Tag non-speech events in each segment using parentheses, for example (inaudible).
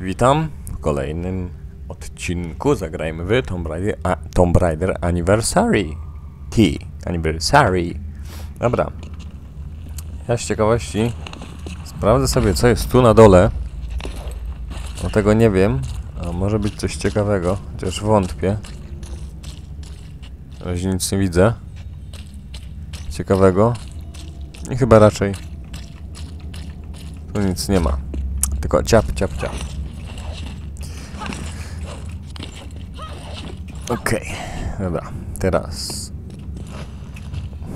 Witam w kolejnym odcinku. Zagrajmy w Tomb Raider, a, Tomb Raider Anniversary. T. Anniversary. Dobra. Ja z ciekawości sprawdzę sobie, co jest tu na dole. Bo tego nie wiem. A może być coś ciekawego, chociaż wątpię. Razie nic nie widzę. Ciekawego. I chyba raczej tu nic nie ma. Tylko ciap, ciap, ciap. Okej, dobra. Teraz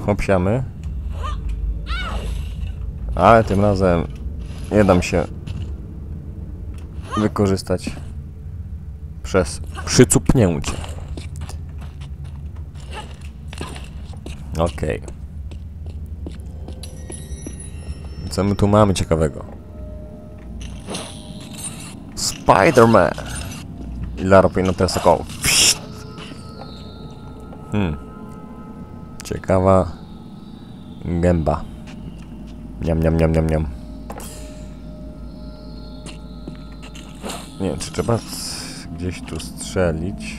hopsiamy. Ale tym razem nie dam się wykorzystać przez przycupnięcie. Okej. Co my tu mamy ciekawego? Spider-Man! Teraz taką... Hmm. Ciekawa... Gęba. Niam, niam, niam, niam, niam. Nie wiem, czy trzeba gdzieś tu strzelić.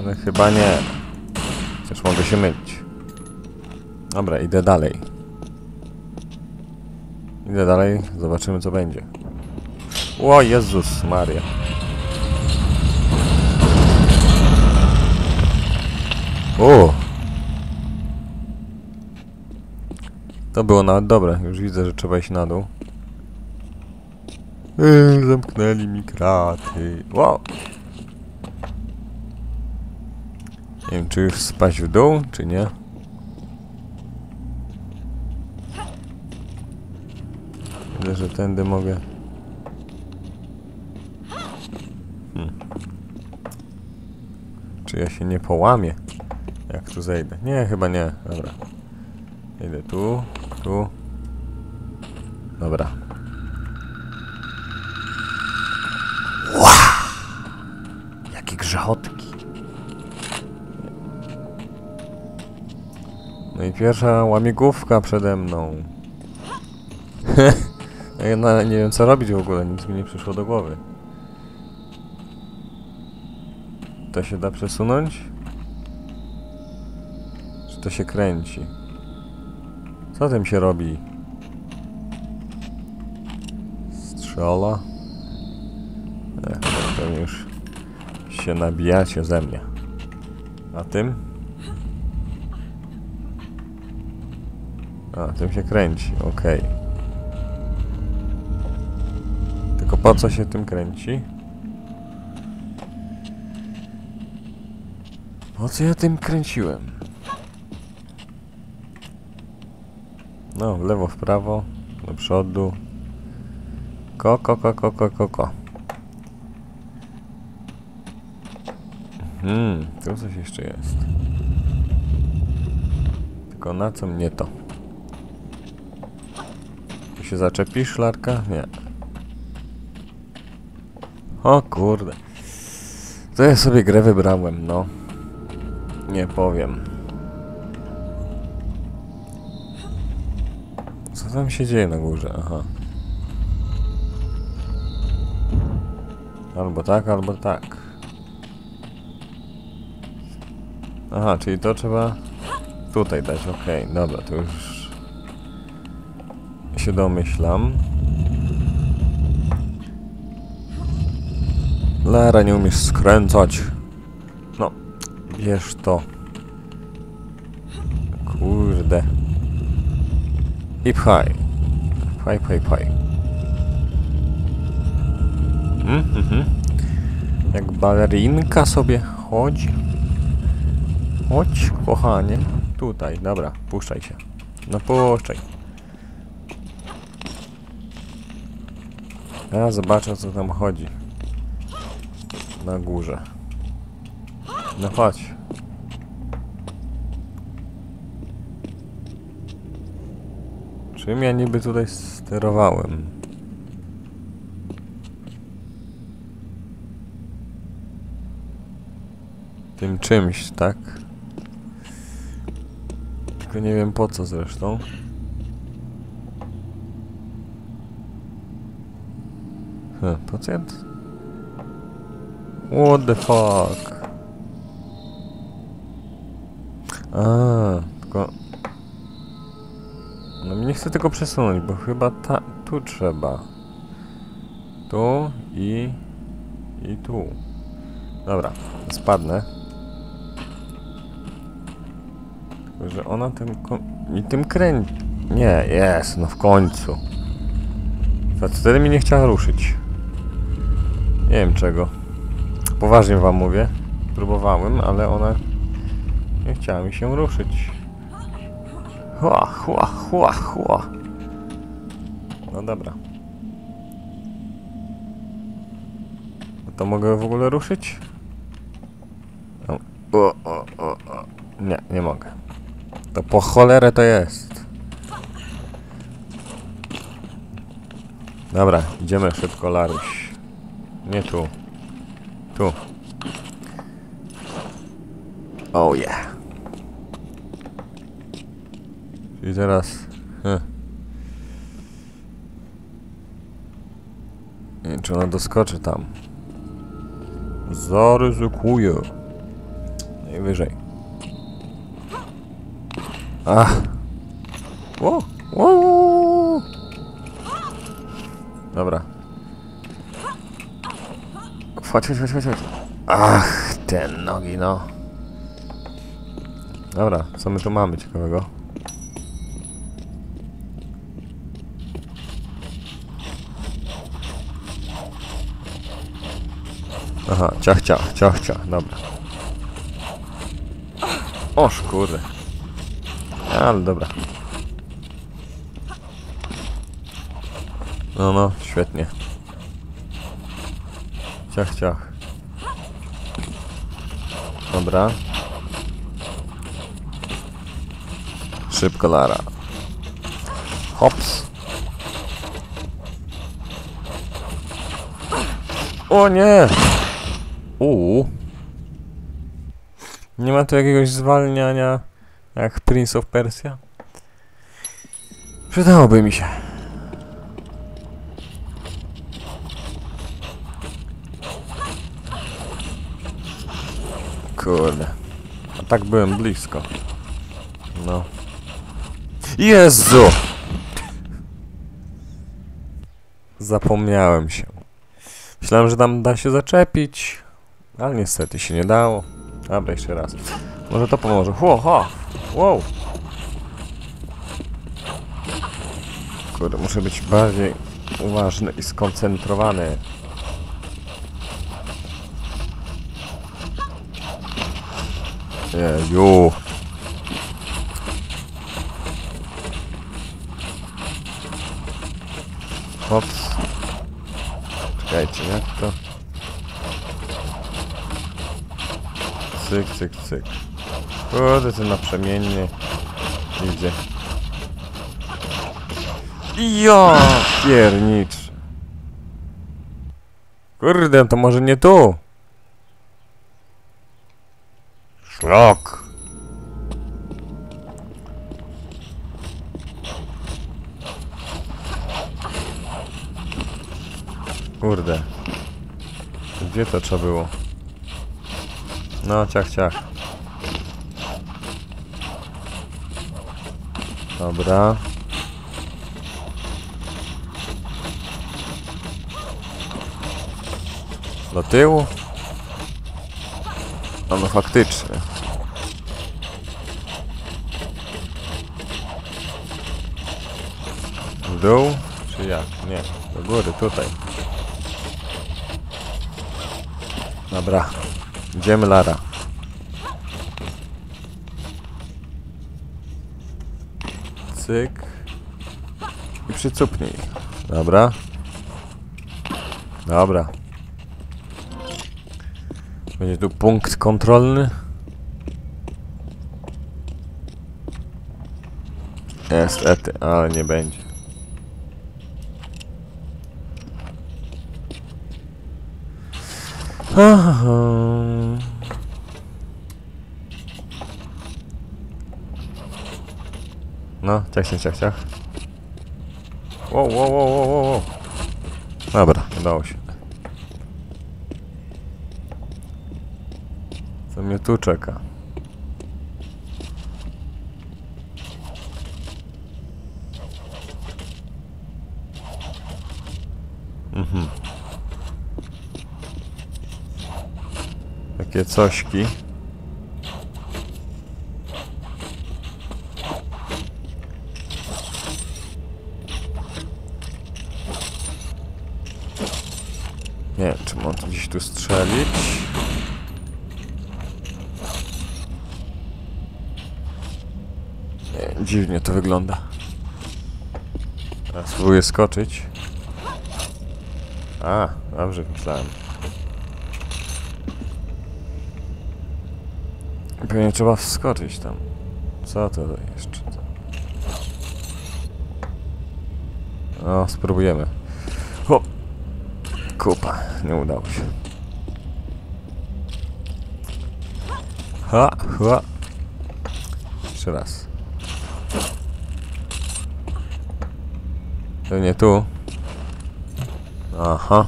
Ale chyba nie. Chociaż mogę się mylić. Dobra, idę dalej. Idę dalej, zobaczymy co będzie. O Jezus Maria. O! To było nawet dobre. Już widzę, że trzeba iść na dół. Yy, zamknęli mi kraty. Wow! Nie wiem, czy już spaść w dół, czy nie. Widzę, że tędy mogę. Hmm. Czy ja się nie połamię? Jak tu zejdę? Nie, chyba nie. Dobra. Idę tu, tu. Dobra. Wow! Jakie grzechotki. No i pierwsza łamigłówka przede mną. (laughs) No ja na- nie wiem co robić w ogóle, nic mi nie przyszło do głowy. To się da przesunąć? To się kręci? Co tym się robi? Strzela? Ech, pewnie już się nabijacie ze mnie. A tym? A, tym się kręci, okej. Tylko po co się tym kręci? Po co ja tym kręciłem? No, w lewo, w prawo, do przodu. Ko, ko, ko, ko, ko, ko, ko. Hmm, tu coś jeszcze jest. Tylko na co mnie to? Tu się zaczepi szlarka? Nie. O kurde. To ja sobie grę wybrałem, no. Nie powiem. Co tam się dzieje na górze? Aha. Albo tak, albo tak. Aha, czyli to trzeba tutaj dać, okej, dobra, to już się domyślam. Lara, nie umiesz skręcać. No, bierz to. Kurde. I pchaj. Pchaj, pchaj, pchaj. Mhm, mhm. Jak balerinka sobie chodzi. Chodź, kochanie. Tutaj, dobra, puszczaj się. No puszczaj. Ja zobaczę, co tam chodzi. Na górze. No chodź. Czym ja niby tutaj sterowałem? Tym czymś, tak? Tylko nie wiem po co zresztą. Hm, pacjent? What the fuck? A, tylko... No nie chcę tego przesunąć, bo chyba ta... tu trzeba. Tu i... i tu. Dobra, spadnę. Tylko, że ona tym... i tym kręci. Nie, jest, no w końcu. A wtedy mi nie chciała ruszyć. Nie wiem czego. Poważnie wam mówię. Próbowałem, ale ona nie chciała mi się ruszyć. Chła, chła, chła, chła. No dobra. No to mogę w ogóle ruszyć? O, o, o, o, o. Nie, nie mogę. To po cholerę to jest. Dobra, idziemy szybko, Laruś. Nie tu. Tu. Oh yeah. I teraz... Hm. Nie wiem, czy ona doskoczy tam. Zaryzykuję. Najwyżej. Ach. Wo, wo. Dobra. Chodź, chodź, chodź, chodź. Ach, te nogi, no. Dobra, co my tu mamy ciekawego? Aha, ciach, ciach, ciach, ciach, dobra. O kurde. Ale dobra. No, no, świetnie. Ciach, ciach. Dobra. Szybko, Lara. Hops. O nie! Uuu. Nie ma tu jakiegoś zwalniania jak Prince of Persia? Przydałoby mi się. Kurde. A tak byłem blisko. No. Jezu! Zapomniałem się. Myślałem, że tam da się zaczepić, ale niestety się nie dało. Dobra, jeszcze raz. Może to pomoże. Ho, ho! Wow! Kurde, muszę być bardziej uważny i skoncentrowany. Jeju. Hops. Czekajcie, jak to? Cyk, cyk, cyk. Kurde, to naprzemiennie idzie. Ja piernicz. Kurde, to może nie tu. Szlok. Kurde. Gdzie to trzeba było? No, ciach, ciach. Dobra. Do tyłu? No, no faktycznie. W dół? Czy jak? Nie. Do góry, tutaj. Dobra. Idziemy, Lara. Cyk. I przycupnij. Dobra. Dobra. Będzie tu punkt kontrolny. Jest ety, ale nie będzie. No, ciach, ciach, ciach, ciach. Wow, wow, wow, wow, wow. Dobra, udało się. Co mnie tu czeka? Takie cośki. Nie czy mam gdzieś tu strzelić. Nie, dziwnie to wygląda. Teraz spróbuję skoczyć. A, dobrze myślałem. Pewnie trzeba wskoczyć tam. Co to jeszcze? No, spróbujemy. Hop. Kupa, nie udało się. Ha, ha. Jeszcze raz. Pewnie tu. Aha.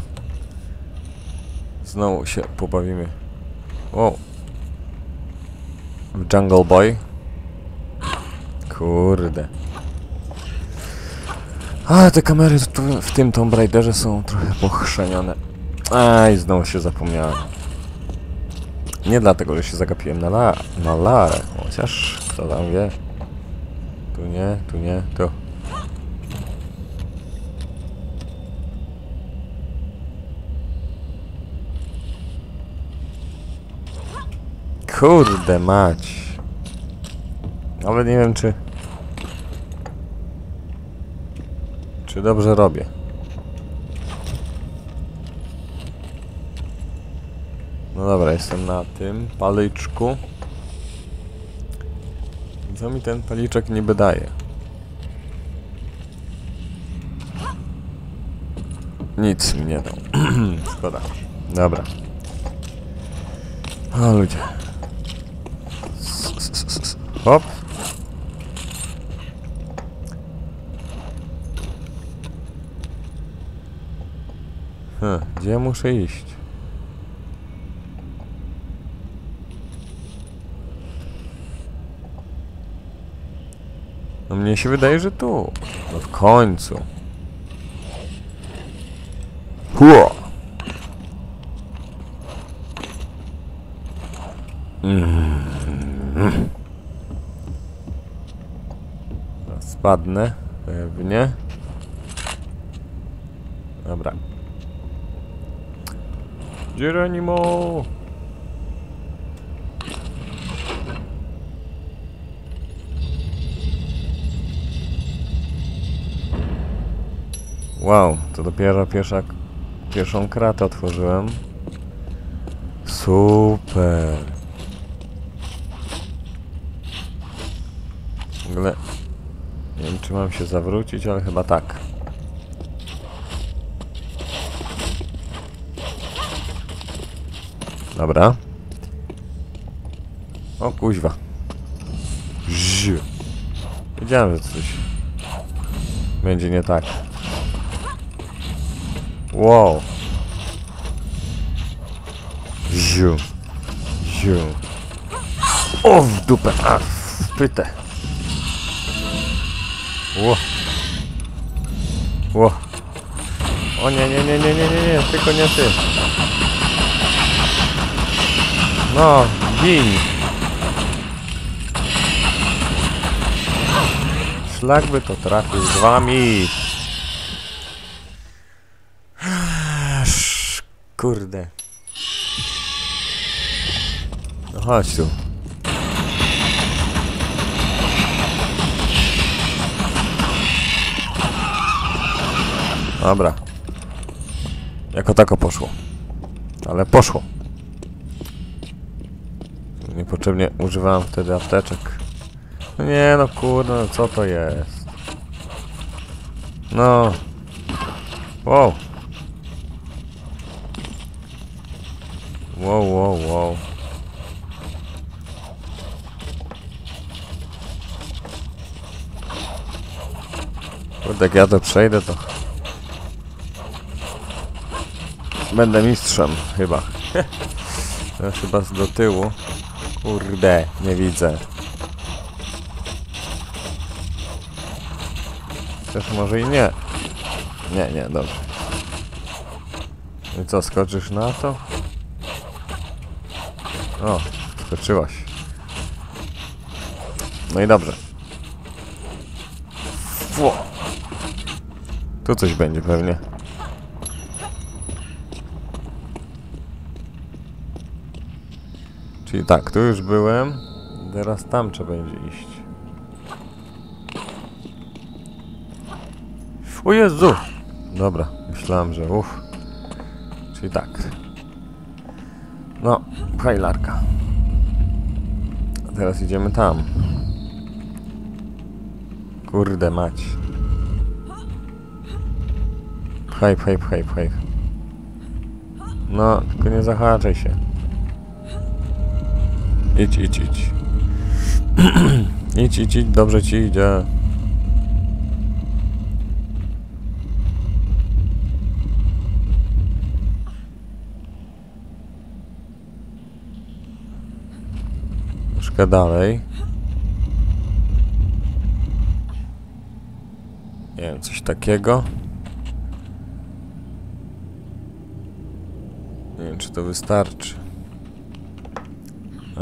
Znowu się pobawimy. O. Jungle Boy. Kurde. Ale te kamery w tym Tomb Raiderze są trochę pochrzanione. Aj, znowu się zapomniałem. Nie dlatego, że się zagapiłem na, la na Larę. Chociaż, kto tam wie. Tu nie, tu nie, tu. Kurde mać. Nawet nie wiem, czy... Czy dobrze robię? No dobra, jestem na tym palyczku. Co mi ten paliczek niby daje? Nic mi nie dał. (clears throat) Szkoda. Dobra. O ludzie. Hop. Hm, gdzie ja muszę iść? No mnie się wydaje, że tu. No w końcu. Hua! Mm. Spadnę. Pewnie. Dobra. Geronimo! Wow, to dopiero pierwsza, pierwszą kratę otworzyłem. Super. W ogóle nie wiem, czy mam się zawrócić, ale chyba tak. Dobra. O kuźwa. Ż. Wiedziałem, że coś będzie nie tak. Wow. Ziu. Ziu. O, w dupę. A, w pytę. Ło. Ło. O nie, nie, nie, nie, nie, nie, nie, tylko nie ty. No, gin. Szlak by to trafił z wami. Kurde. No chodź tu. Dobra. Jako tako poszło. Ale poszło. Niepotrzebnie używałem wtedy apteczek. No nie no kurde, no co to jest? No. Wow. Wow, wow, wow. Kurde, jak ja to przejdę, to... Będę mistrzem, chyba. Teraz chyba z do tyłu. Kurde, nie widzę. Chociaż może i nie. Nie, nie, dobrze. I co, skoczysz na to? O, skoczyłaś. No i dobrze. Fu. Tu coś będzie pewnie. Czyli tak, tu już byłem. Teraz tam trzeba będzie iść. O Jezu! Dobra, myślałem, że uff. Czyli tak. No, pchaj larka. A teraz idziemy tam. Kurde mać. Pchaj, pchaj, pchaj, pchaj. No, tylko nie zahaczaj się. Idź, idź, idź. (clears throat) idź, idź, idź, dobrze ci idzie. Troszkę dalej. Nie wiem, coś takiego. Nie wiem, czy to wystarczy.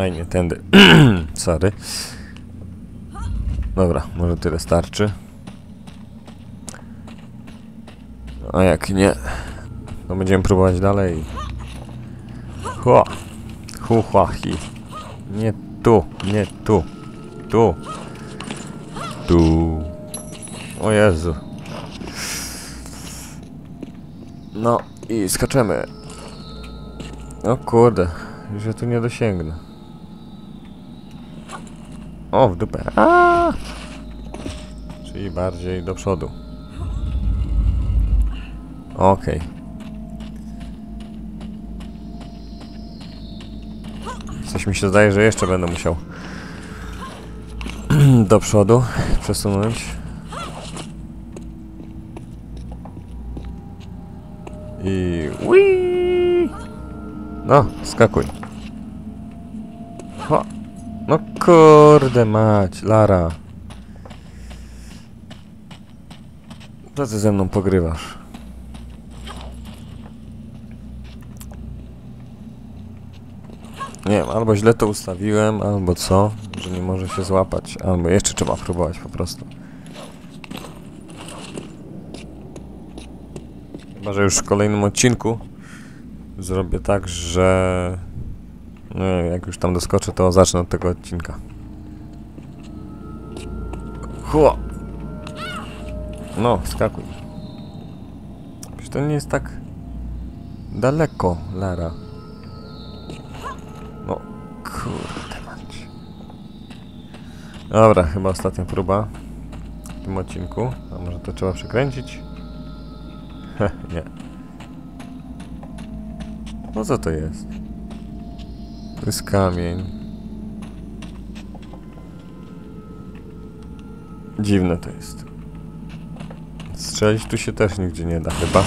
Aj, nie tędy. (clears throat) Sorry. Dobra, może tyle starczy. A jak nie, to będziemy próbować dalej. Hua. Hu. Nie tu, nie tu. Tu. Tu. O Jezu. No i skaczemy. O kurde, już ja tu nie dosięgnę. O, w dupę. A! Czyli bardziej do przodu. Okej. Coś mi się zdaje, że jeszcze będę musiał (clears throat) do przodu przesunąć. I... Whee! No, skakuj. Ho. No kurde mać, Lara. Co ty ze mną pogrywasz? Nie wiem, albo źle to ustawiłem, albo co, że nie może się złapać, albo jeszcze trzeba próbować po prostu. Chyba, że już w kolejnym odcinku zrobię tak, że jak już tam doskoczę, to zacznę od tego odcinka. Chło! No, skakuj. Przecież to nie jest tak daleko, Lara. No, kurde mać. Dobra, chyba ostatnia próba w tym odcinku. A może to trzeba przekręcić? Heh, (laughs) nie. No co to jest? To jest kamień. Dziwne to jest. Strzelić tu się też nigdzie nie da chyba.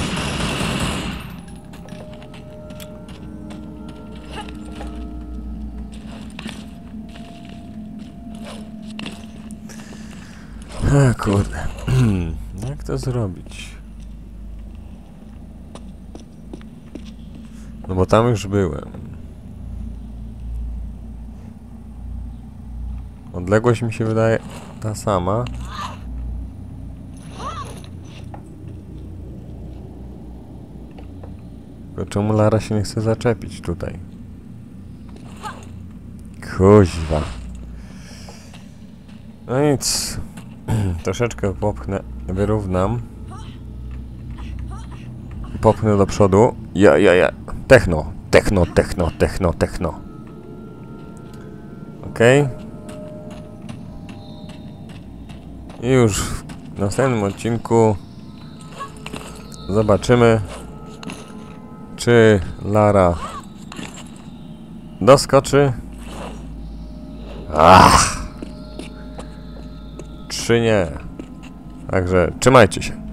A kurde. (clears throat) Jak to zrobić? No bo tam już byłem. Odległość mi się wydaje ta sama. Tylko czemu Lara się nie chce zaczepić tutaj? Kuźwa. No nic. (clears throat) Troszeczkę popchnę, wyrównam. Popchnę do przodu. Ja, ja, ja. Techno, techno, techno, techno, techno. Okej. Okay. I już w następnym odcinku zobaczymy, czy Lara doskoczy. Ach! Czy nie? Także trzymajcie się.